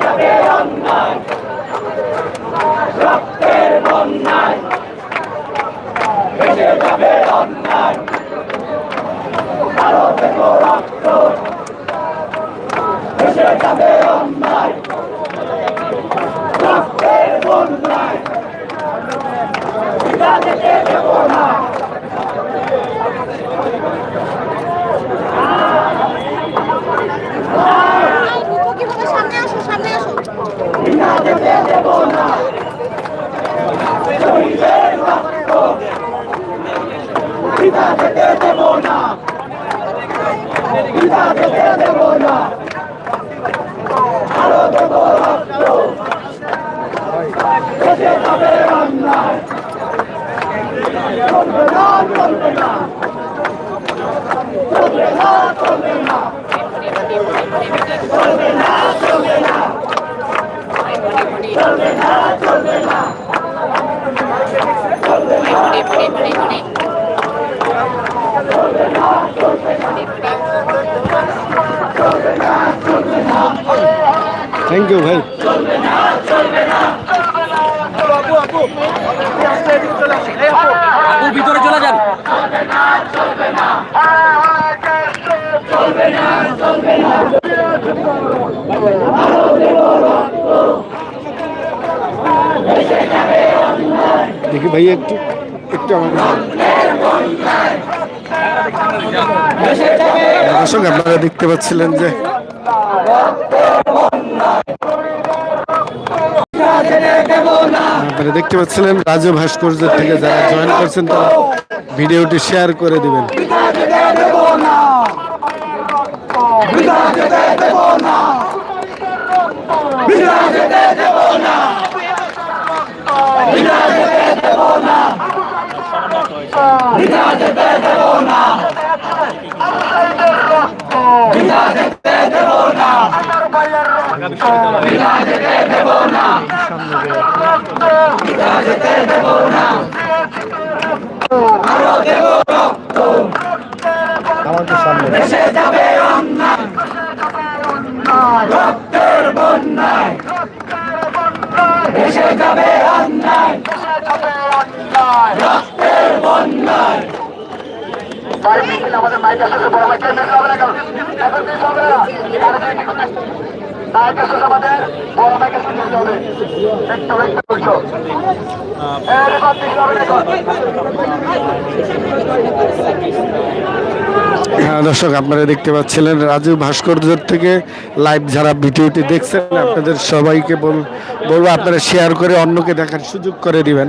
যাবে অন্যায় রক্তের বন্যায় ভেসে যাবে অন্যায় কারও দেখো রক্ত ভেসে যাবে অন্যায় রক্তের বন্যায় খেতে দেব না পিতা খেতে দেব না আরও দেব রক্ত খেতে পাবে রান্না চলবে না চলবে না চলবে না চলবে না চলবে না চলবে না চলবে না চলবে না চলবে না চলবে না থ্যাংক ইউ ভাই। ভিতরে চলে যান। দেখি ভাই একটু একটু আমার দর্শক, আপনারা দেখতে পাচ্ছিলেন যে আপনারা দেখতে পাচ্ছিলেন রাজু ভাস্কর্য থেকে যারা জয়েন করছেন, তারা ভিডিওটি শেয়ার করে দিবেন। না। ভেসে যাবে অন্যায় রক্তের বন্যায় ভেসে যাবে অন্যায় রক্তের বন্যায় আমাদের মাইক আসলে বড় মাইক এখন কি হবে না হ্যাঁ দর্শক, আপনারা দেখতে পাচ্ছিলেন রাজু ভাস্কর্যর থেকে লাইভ যারা ভিডিওটি দেখছেন, আপনাদের সবাইকে বলব আপনারা শেয়ার করে অন্যকে দেখার সুযোগ করে দিবেন।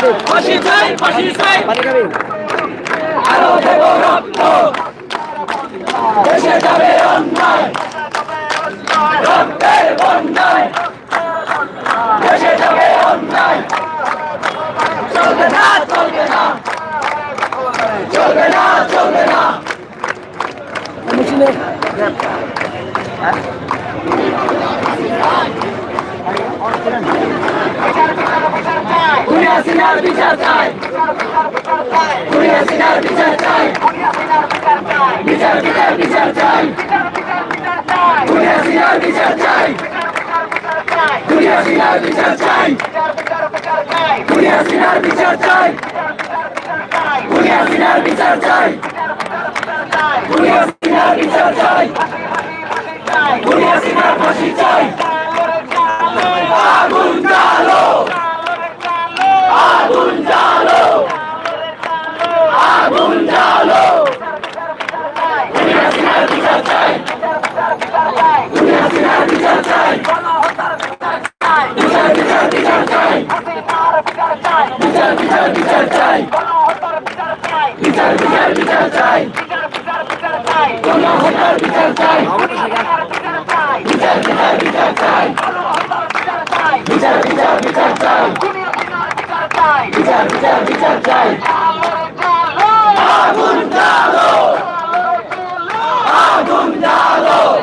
ফাঁসি চাই ফাঁসি চাই। আরও দেব রক্ত দেশে যাবে অন্যায়, রক্তের বন্যায়। দেশে যাবে অন্যায়। না, চলবে না। খুনি হাসিনার বিচার চাই। খুনি হাসিনার বিচার চাই। বিচার বিচার বিচার চাই। খুনি হাসিনার বিচার চাই। খুনি হাসিনার বিচার চাই। খুনি হাসিনার বিচার চাই। খুনি হাসিনার বিচার চাই। খুনি হাসিনার বিচার চাই। খুনি হাসিনার ফাঁসি চাই। বিচার চাই। বিচার বিচার বিচার চাই। গণহত্যার বিচার চাই। বিচার বিচার বিচার চাই। বিচার বিচার বিচার চাই। বিচার বিচার বিচার চাই। আগুন জ্বালো। আগুন জ্বালো।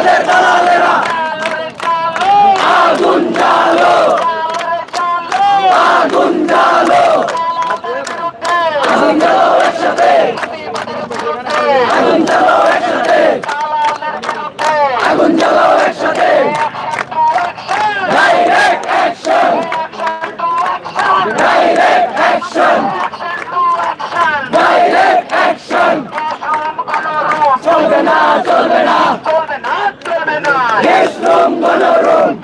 আমাদের চলবে না চলবে Run!